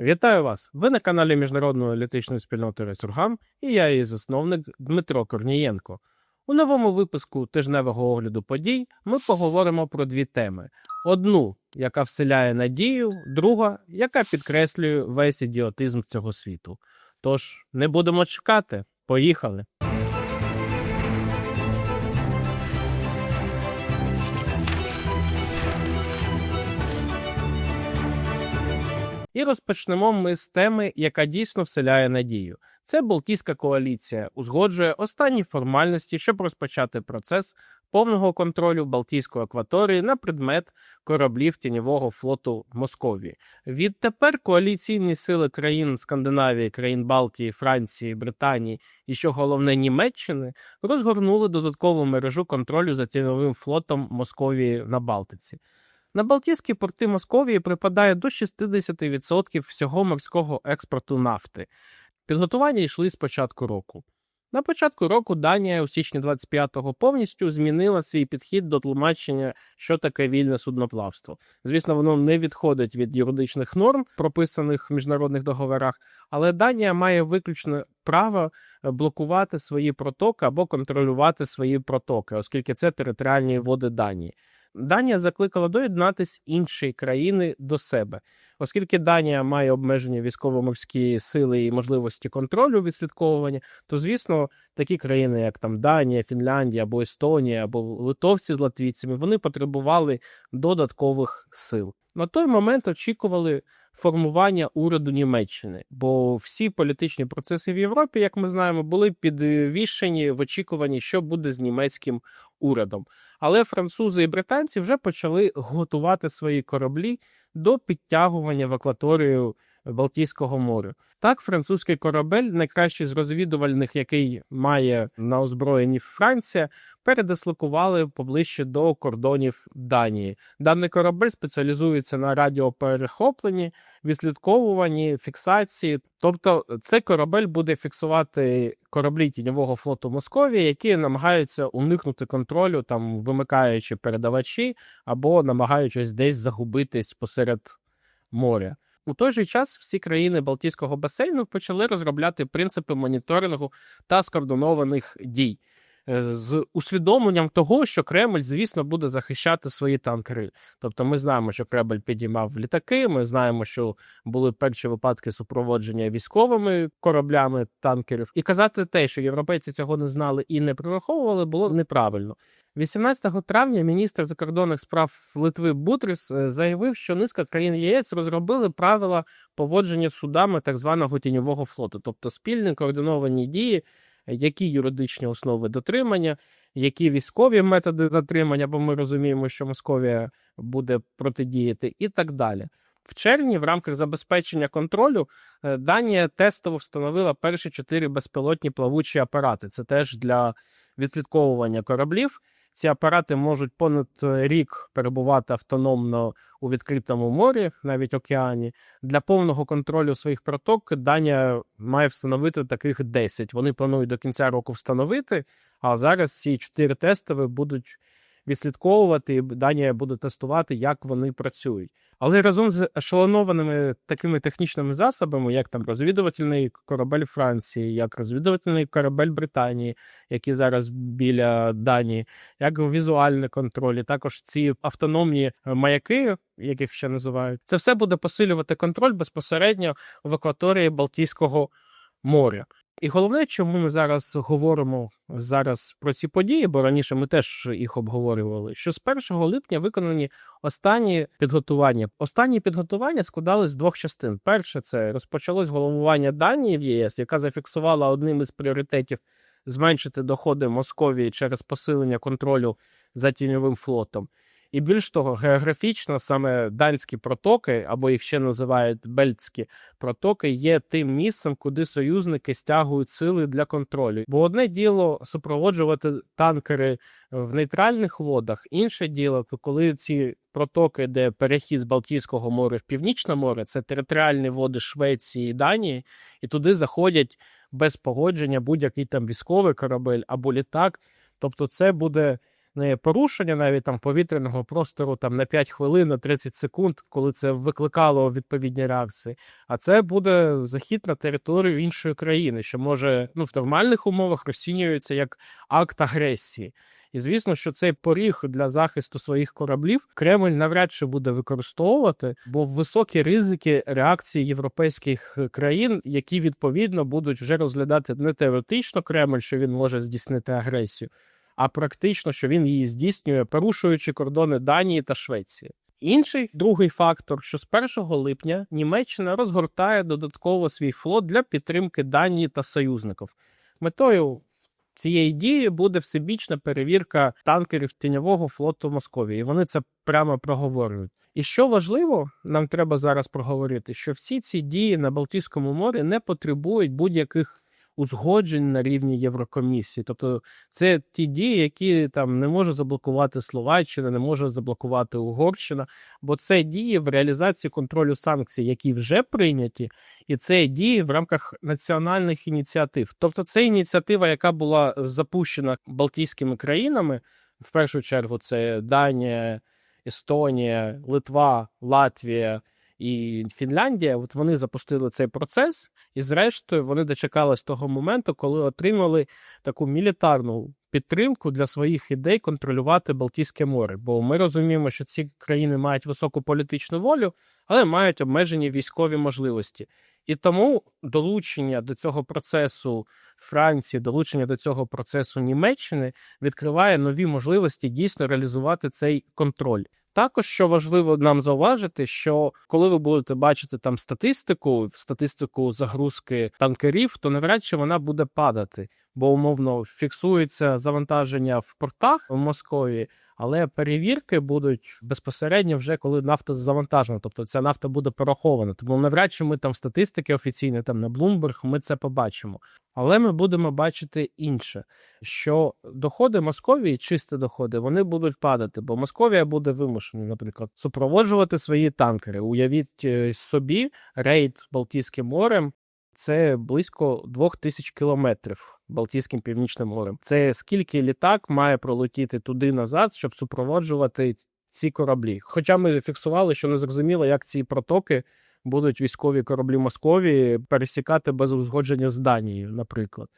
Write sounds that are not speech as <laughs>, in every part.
Вітаю вас! Ви на каналі Міжнародної літичної спільноти Ресургам і я її засновник Дмитро Корнієнко. У новому випуску тижневого огляду подій ми поговоримо про дві теми: одну, яка вселяє надію, друга, яка підкреслює весь ідіотизм цього світу. Тож не будемо чекати, поїхали! І розпочнемо ми з теми, яка дійсно вселяє надію. Це Балтійська коаліція узгоджує останні формальності, щоб розпочати процес повного контролю Балтійської акваторії на предмет кораблів тіньового флоту Московії. Відтепер коаліційні сили країн Скандинавії, країн Балтії, Франції, Британії і, що головне, Німеччини розгорнули додаткову мережу контролю за тіньовим флотом Московії на Балтиці. На Балтійські порти Московії припадає до 60% всього морського експорту нафти. Підготування йшли з початку року. На початку року Данія у січні 25-го повністю змінила свій підхід до тлумачення, що таке вільне судноплавство. Звісно, воно не відходить від юридичних норм, прописаних в міжнародних договорах, але Данія має виключне право блокувати свої протоки або контролювати свої протоки, оскільки це територіальні води Данії. Данія закликала доєднатись інші країни до себе, оскільки Данія має обмежені військово-морські сили і можливості контролю відслідковування, то звісно, такі країни, як там Данія, Фінляндія або Естонія, або литовці з латвійцями, вони потребували додаткових сил. На той момент очікували формування уряду Німеччини, бо всі політичні процеси в Європі, як ми знаємо, були підвішені в очікуванні, що буде з німецьким урядом. Але французи і британці вже почали готувати свої кораблі до підтягування в акваторію Балтійського моря. Так, французький корабель, найкращий з розвідувальних, який має на озброєнні Франція, передислокували поближче до кордонів Данії. Даний корабель спеціалізується на радіоперехопленні, відслідковуванні, фіксації. Тобто, цей корабель буде фіксувати кораблі тіньового флоту Московії, які намагаються уникнути контролю, там вимикаючи передавачі або намагаючись десь загубитись посеред моря. У той же час всі країни Балтійського басейну почали розробляти принципи моніторингу та скоординованих дій з усвідомленням того, що Кремль, звісно, буде захищати свої танкери. Тобто, ми знаємо, що Кремль підіймав літаки. Ми знаємо, що були перші випадки супроводження військовими кораблями танкерів. І казати те, що європейці цього не знали і не прораховували, було неправильно. 18 травня міністр закордонних справ Литви Бутрис е, заявив, що низка країн ЄС розробили правила поводження судами так званого тіньового флоту, тобто спільні координовані дії, які юридичні основи дотримання, які військові методи затримання, бо ми розуміємо, що Московія буде протидіяти, і так далі. В червні, в рамках забезпечення контролю, е, Данія тестово встановила перші чотири безпілотні плавучі апарати. Це теж для відслідковування кораблів. Ці апарати можуть понад е, рік перебувати автономно у відкритому морі, навіть океані. Для повного контролю своїх проток Данія має встановити таких 10. Вони планують до кінця року встановити. А зараз ці чотири тестові будуть відслідковувати, і Данія буде тестувати, як вони працюють. Але разом з ешелонованими такими технічними засобами, як там розвідувальний корабель Франції, як розвідувальний корабель Британії, які зараз біля Данії, як візуальний контроль, і також ці автономні маяки, яких ще називають, це все буде посилювати контроль безпосередньо в акваторії Балтійського моря. І головне, чому ми зараз говоримо зараз про ці події, бо раніше ми теж їх обговорювали. Що з 1 липня виконані останні підготування. Останні підготування складали з двох частин. Перше, це розпочалось головування Данії в ЄС, яка зафіксувала одним із пріоритетів зменшити доходи Московії через посилення контролю за тіньовим флотом. І більш того, географічно саме данські протоки, або їх ще називають бельтські протоки, є тим місцем, куди союзники стягують сили для контролю. Бо одне діло супроводжувати танкери в нейтральних водах, інше діло, коли ці протоки, де перехід з Балтійського моря в Північне море, це територіальні води Швеції і Данії, і туди заходять без погодження будь-який там військовий корабель або літак. Тобто, це буде порушення навіть там повітряного простору там на 5 хвилин, на 30 секунд, коли це викликало відповідні реакції. А це буде захід на територію іншої країни, що може ну в нормальних умовах розцінюється як акт агресії. І звісно, що цей поріг для захисту своїх кораблів Кремль навряд чи буде використовувати, бо високі ризики реакції європейських країн, які відповідно будуть вже розглядати не теоретично Кремль, що він може здійснити агресію, а практично, що він її здійснює, порушуючи кордони Данії та Швеції. Інший другий фактор, що з 1 липня Німеччина розгортає додатково свій флот для підтримки Данії та союзників. Метою цієї дії буде всебічна перевірка танкерів тіньового флоту Московії. І вони це прямо проговорюють. І що важливо, нам треба зараз проговорити, що всі ці дії на Балтійському морі не потребують будь-яких узгоджень на рівні Єврокомісії. Тобто, це ті дії, які там не може заблокувати Словаччина, не може заблокувати Угорщина, бо це дії в реалізації контролю санкцій, які вже прийняті, і це дії в рамках національних ініціатив. Тобто, це ініціатива, яка була запущена Балтійськими країнами. В першу чергу, це Данія, Естонія, Литва, Латвія і Фінляндія. От вони запустили цей процес, і зрештою вони дочекались того моменту, коли отримали таку мілітарну підтримку для своїх ідей контролювати Балтійське море. Бо ми розуміємо, що ці країни мають високу політичну волю, але мають обмежені військові можливості. І тому долучення до цього процесу Франції, долучення до цього процесу Німеччини відкриває нові можливості дійсно реалізувати цей контроль. Також що важливо нам зауважити, що коли ви будете бачити там статистику, статистику загрузки танкерів, то навряд чи вона буде падати, бо умовно фіксується завантаження в портах в Москві, але перевірки будуть безпосередньо вже коли нафта завантажена, тобто ця нафта буде порахована. Тому навряд чи ми там статистики офіційні, там на Bloomberg, ми це побачимо. Але ми будемо бачити інше, що доходи Московії, чисті доходи, вони будуть падати, бо Московія буде вимушена, наприклад, супроводжувати свої танкери. Уявіть е, собі рейд Балтійським морем. Це близько двох тисяч кілометрів Балтійським північним морем. Це скільки літак має пролетіти туди назад, щоб супроводжувати ці кораблі. Хоча ми фіксували, що не зрозуміло, як ці протоки будуть військові кораблі Московії пересікати без узгодження з Данією, наприклад.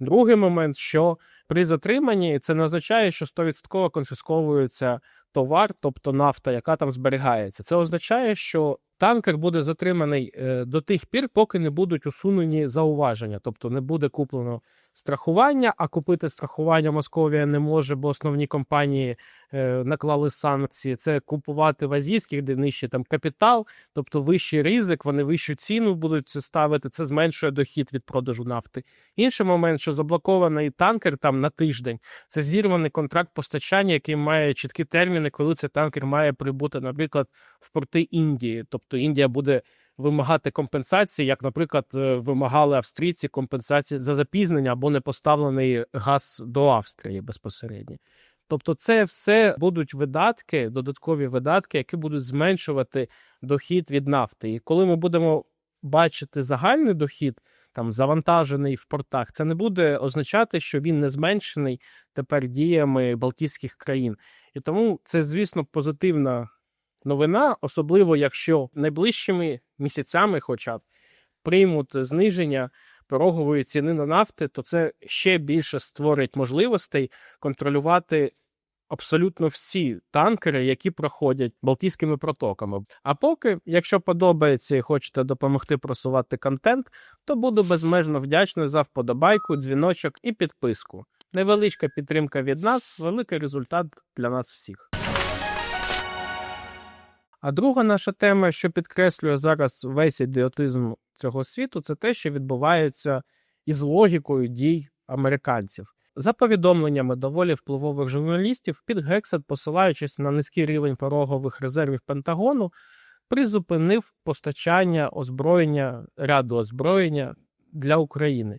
Другий момент, що при затриманні це не означає, що 100% конфісковується товар, тобто нафта, яка там зберігається. Це означає, що танкер буде затриманий е, до тих пір, поки не будуть усунені зауваження, тобто не буде куплено страхування, а купити страхування Московія не може, бо основні компанії е, наклали санкції. Це купувати в азійських, де нижче там капітал, тобто вищий ризик, вони вищу ціну будуть ставити. Це зменшує дохід від продажу нафти. Інший момент, що заблокований танкер там на тиждень, це зірваний контракт постачання, який має чіткі терміни, коли цей танкер має прибути, наприклад, в порти Індії. Тобто Індія буде вимагати компенсації, як, наприклад, е, вимагали австрійці компенсації за запізнення або не поставлений газ до Австрії безпосередньо. Тобто, це все будуть видатки, додаткові видатки, які будуть зменшувати дохід від нафти. І коли ми будемо бачити загальний дохід, там завантажений в портах, це не буде означати, що він не зменшений тепер діями Балтійських країн. І тому це, звісно, позитивна новина, особливо якщо найближчими місяцями, хоча б приймуть зниження порогової ціни на нафти, то це ще більше створить можливостей контролювати. Абсолютно всі танкери, які проходять Балтійськими протоками. А поки, якщо подобається і хочете допомогти просувати контент, то буду безмежно вдячний за вподобайку, дзвіночок і підписку. Невеличка підтримка від нас, великий результат для нас всіх. А друга наша тема, що підкреслює зараз весь ідіотизм цього світу, це те, що відбувається із логікою дій американців. За повідомленнями доволі впливових журналістів, під Гексет, посилаючись на низький рівень порогових резервів Пентагону, призупинив постачання озброєння ряду озброєння для України.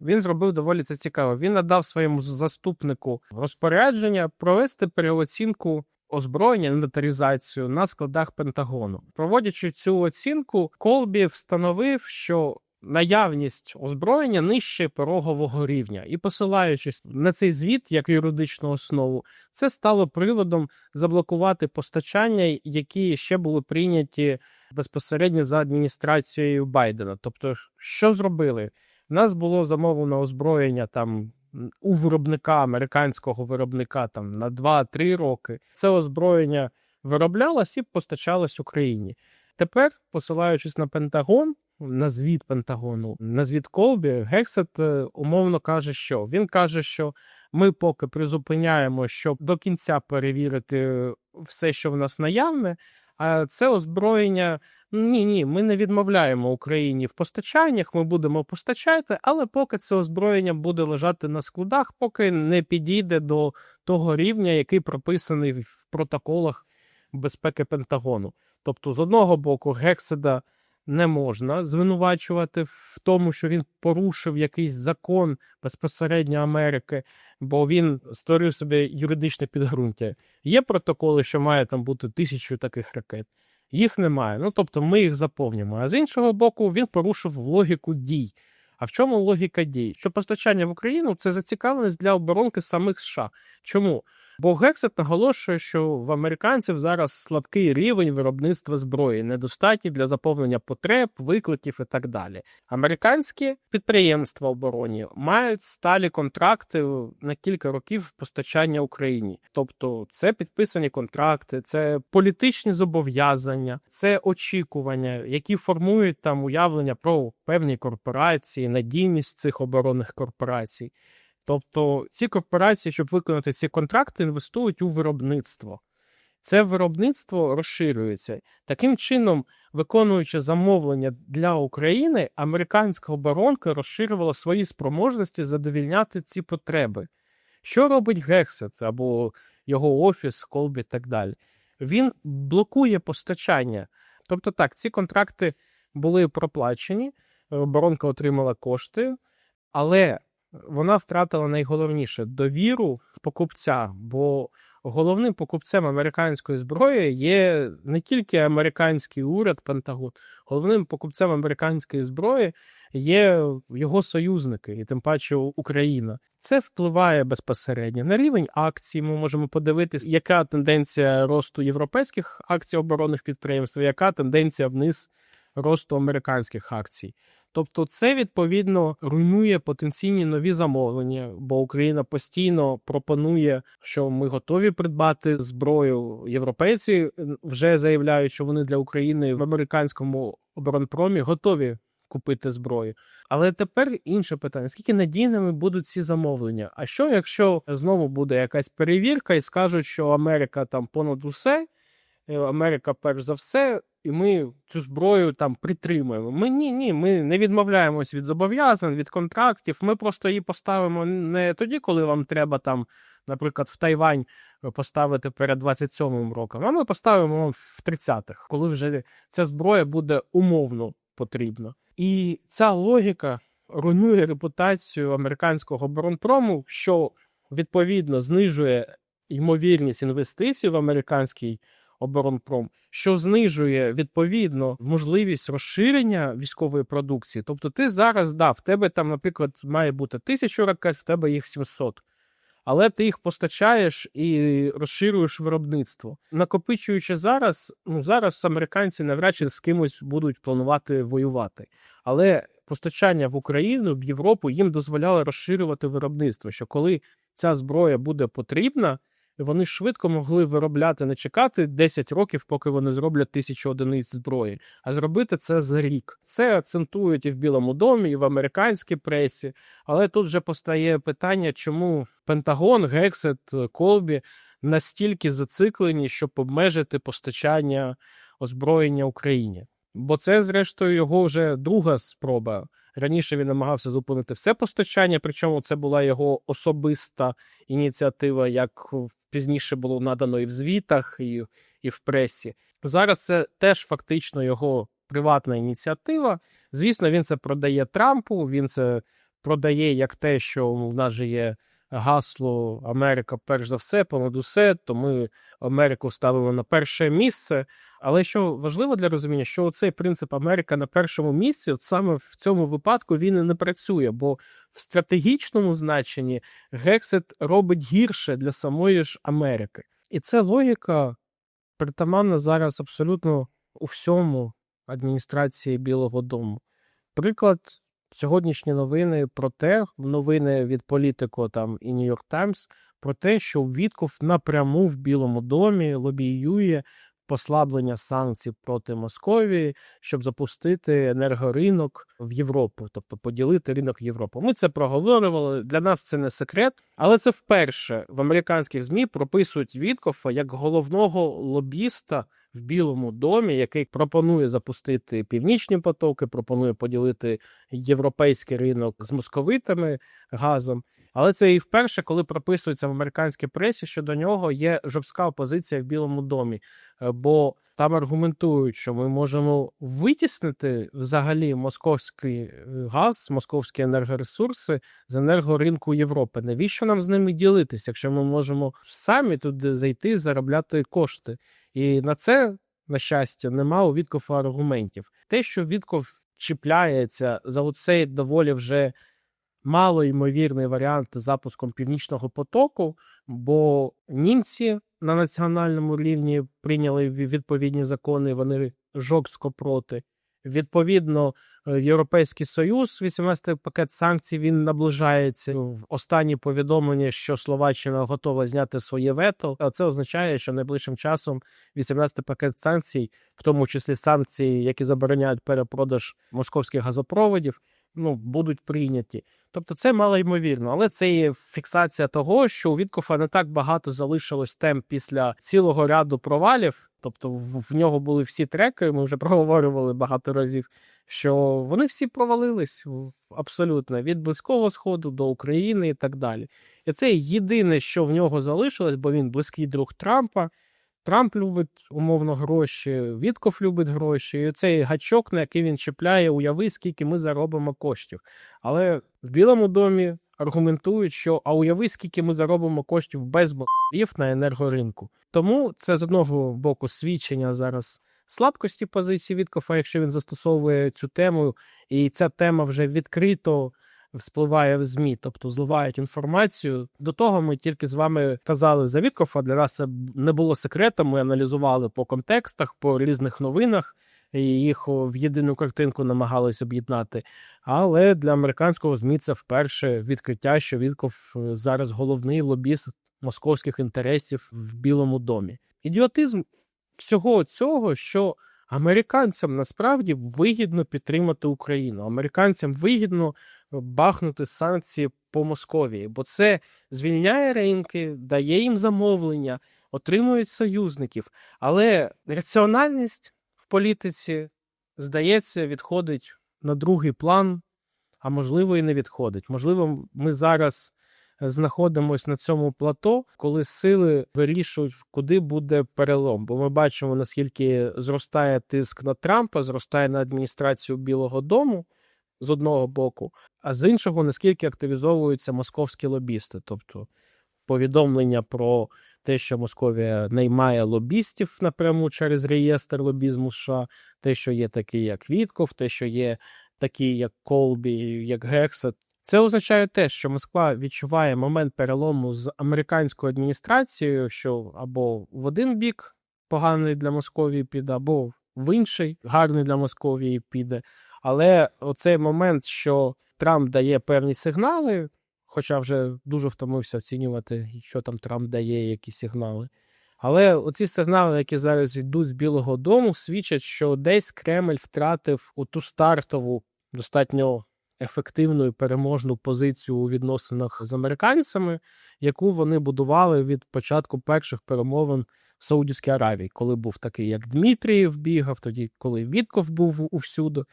Він зробив доволі це цікаво. Він надав своєму заступнику розпорядження провести переоцінку озброєння, інвентаризацію на складах Пентагону. Проводячи цю оцінку, Колбі встановив, що наявність озброєння нижче порогового рівня, і посилаючись на цей звіт як юридичну основу, це стало приводом заблокувати постачання, які ще були прийняті безпосередньо за адміністрацією Байдена. Тобто, що зробили? У нас було замовлено озброєння там у виробника американського виробника там на 2-3 роки. Це озброєння вироблялось і постачалось Україні. Тепер, посилаючись на Пентагон, на звіт Пентагону, на звіт Колбі, Гексет е, умовно каже, що він каже, що ми поки призупиняємо, щоб до кінця перевірити все, що в нас наявне. А це озброєння. Ні, ні, ми не відмовляємо Україні в постачаннях. Ми будемо постачати, але поки це озброєння буде лежати на складах, поки не підійде до того рівня, який прописаний в протоколах безпеки Пентагону. Тобто, з одного боку, Гекседа не можна звинувачувати в тому, що він порушив якийсь закон безпосередньо Америки, бо він створив собі юридичне підґрунтя. Є протоколи, що має там бути тисячу таких ракет. Їх немає. Ну тобто ми їх заповнюємо. А з іншого боку, він порушив логіку дій. А в чому логіка дій? Що постачання в Україну це зацікавленість для оборонки самих США. Чому? Бо Гексет наголошує, що в американців зараз слабкий рівень виробництва зброї, недостатній для заповнення потреб, викликів і так далі. Американські підприємства обороні мають сталі контракти на кілька років постачання Україні. Тобто, це підписані контракти, це політичні зобов'язання, це очікування, які формують там уявлення про певні корпорації, надійність цих оборонних корпорацій. Тобто ці корпорації, щоб виконати ці контракти, інвестують у виробництво. Це виробництво розширюється. Таким чином, виконуючи замовлення для України, американська оборонка розширювала свої спроможності задовільняти ці потреби. Що робить Гексет або його офіс, Колбі і так далі? Він блокує постачання. Тобто, так, ці контракти були проплачені, оборонка отримала кошти, але вона втратила найголовніше довіру покупця, бо головним покупцем американської зброї є не тільки американський уряд Пентагон, головним покупцем американської зброї є його союзники, і тим паче Україна. Це впливає безпосередньо на рівень акцій. Ми можемо подивитися, яка тенденція росту європейських акцій оборонних підприємств, яка тенденція вниз росту американських акцій. Тобто, це відповідно руйнує потенційні нові замовлення, бо Україна постійно пропонує, що ми готові придбати зброю. Європейці вже заявляють, що вони для України в американському оборонпромі готові купити зброю. Але тепер інше питання: скільки надійними будуть ці замовлення? А що якщо знову буде якась перевірка і скажуть, що Америка там понад усе, е, Америка перш за все, і ми цю зброю там притримуємо. Ми ні, ні, ми не відмовляємось від зобов'язань, від контрактів. Ми просто її поставимо не тоді, коли вам треба там, наприклад, в Тайвань поставити перед 27-м роком, а ми поставимо в 30-х, коли вже ця зброя буде умовно потрібна. І ця логіка руйнує репутацію американського оборонпрому, що відповідно знижує ймовірність інвестицій в американський оборонпром, що знижує відповідно можливість розширення військової продукції. Тобто, ти зараз да, в тебе там, наприклад, має бути тисячу ракет, в тебе їх 700. Але ти їх постачаєш і розширюєш виробництво. Накопичуючи зараз, ну зараз американці навряд чи з кимось будуть планувати воювати. Але постачання в Україну, в Європу їм дозволяло розширювати виробництво. Що коли ця зброя буде потрібна, вони швидко могли виробляти, не чекати 10 років, поки вони зроблять тисячу одиниць зброї, а зробити це за рік. Це акцентують і в Білому домі, і в американській пресі. Але тут вже постає питання, чому Пентагон, Гексет, Колбі настільки зациклені, щоб обмежити постачання озброєння Україні. Бо це, зрештою, його вже друга спроба. Раніше він намагався зупинити все постачання, причому це була його особиста ініціатива, як пізніше було надано і в звітах, і, і в пресі. Зараз це теж фактично його приватна ініціатива. Звісно, він це продає Трампу. Він це продає як те, що в нас же є гасло Америка перш за все, понад усе, то ми Америку ставили на перше місце. Але що важливо для розуміння, що цей принцип Америка на першому місці, от саме в цьому випадку він і не працює, бо в стратегічному значенні Гексит робить гірше для самої ж Америки. І це логіка притаманна зараз абсолютно у всьому адміністрації Білого Дому. Приклад, сьогоднішні новини про те, новини від політико там і Нью-Йорк Таймс, про те, що Вітков напряму в Білому домі лобіює послаблення санкцій проти Московії, щоб запустити енергоринок в Європу, тобто поділити ринок Європи. Ми це проговорювали. Для нас це не секрет, але це вперше в американських змі прописують Віткофа як головного лобіста в Білому домі, який пропонує запустити північні потоки, пропонує поділити європейський ринок з московитами газом. Але це і вперше, коли прописується в американській пресі, що до нього є жорстка опозиція в Білому домі, Е, бо там аргументують, що ми можемо витіснити взагалі московський е, газ, московські енергоресурси з енергоринку Європи. Навіщо нам з ними ділитися, якщо ми можемо самі туди зайти, заробляти кошти? І на це, на щастя, нема у Віткофа аргументів. Те, що Вітков чіпляється за оцей доволі вже малоймовірний варіант запуском північного потоку, бо німці на національному рівні прийняли відповідні закони, вони жорстко проти. Відповідно, е, Європейський Союз, 18 пакет санкцій, він наближається. Останні повідомлення, що Словаччина готова зняти своє вето. А це означає, що найближчим часом 18 пакет санкцій, в тому числі санкції, які забороняють перепродаж московських газопроводів, ну будуть прийняті. Тобто це мало ймовірно, але це є фіксація того, що у Віткофа не так багато залишилось тем після цілого ряду провалів. Тобто в, нього були всі треки, ми вже <laughs> проговорювали багато разів, що вони всі провалились абсолютно від Близького Сходу до України і так далі. І це єдине, що в нього залишилось, бо він близький друг Трампа. Трамп любить умовно гроші, Вітков любить гроші. І цей гачок, на який він чіпляє, уяви, скільки ми заробимо коштів. Але в Білому домі аргументують, що а уяви, скільки ми заробимо коштів без боків на енергоринку. Тому це з одного боку свідчення зараз слабкості позиції Віткофа, якщо він застосовує цю тему, і ця тема вже відкрито вспливає в ЗМІ, тобто зливають інформацію. До того ми тільки з вами казали за Віткофа. Для нас це не було секретом. Ми аналізували по контекстах, по різних новинах. І їх в єдину картинку намагались об'єднати. Але для американського ЗМІ це вперше відкриття, що Вітков е, зараз головний лобіст московських інтересів в Білому домі. Ідіотизм всього цього, що американцям насправді вигідно підтримати Україну. Американцям вигідно бахнути санкції по Московії, бо це звільняє ринки, дає їм замовлення, отримують союзників. Але раціональність в політиці, здається, відходить на другий план, а можливо, і не відходить. Можливо, ми зараз знаходимося на цьому плато, коли сили вирішують, куди буде перелом. Бо ми бачимо, наскільки зростає тиск на Трампа, зростає на адміністрацію Білого Дому з одного боку, а з іншого, наскільки активізовуються московські лобісти, тобто повідомлення про те, що Московія наймає лобістів напряму через реєстр лобізму США, те, що є такі, як Вітков, те, що є такі, як Колбі, як Гексет. Це означає те, що Москва відчуває момент перелому з американською адміністрацією, що або в один бік поганий для Московії піде, або в інший гарний для Московії піде. Але оцей момент, що Трамп дає певні сигнали, хоча вже дуже втомився оцінювати, що там Трамп дає, які сигнали. Але оці сигнали, які зараз йдуть з Білого Дому, свідчать, що десь Кремль втратив у ту стартову достатньо ефективну і переможну позицію у відносинах з американцями, яку вони будували від початку перших перемовин в Саудівській Аравії, коли був такий, як Дмитрієв бігав, тоді коли Вітков був увсюди.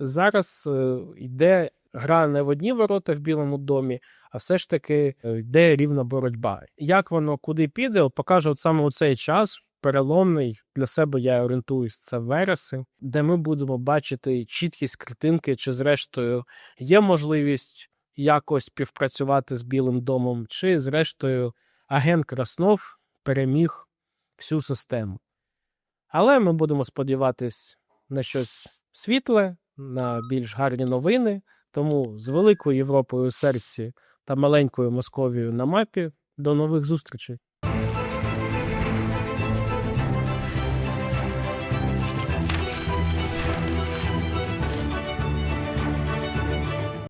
Зараз е, йде гра не в одні ворота в Білому домі, а все ж таки е, йде рівна боротьба. Як воно куди піде, покаже от саме у цей час. Переломний для себе я орієнтуюсь це вересень, де ми будемо бачити чіткість картинки, чи зрештою є можливість якось співпрацювати з Білим домом, чи, зрештою, агент Краснов переміг всю систему. Але ми будемо сподіватись на щось світле, на більш гарні новини. Тому з великою Європою у серці та маленькою Московією на мапі до нових зустрічей.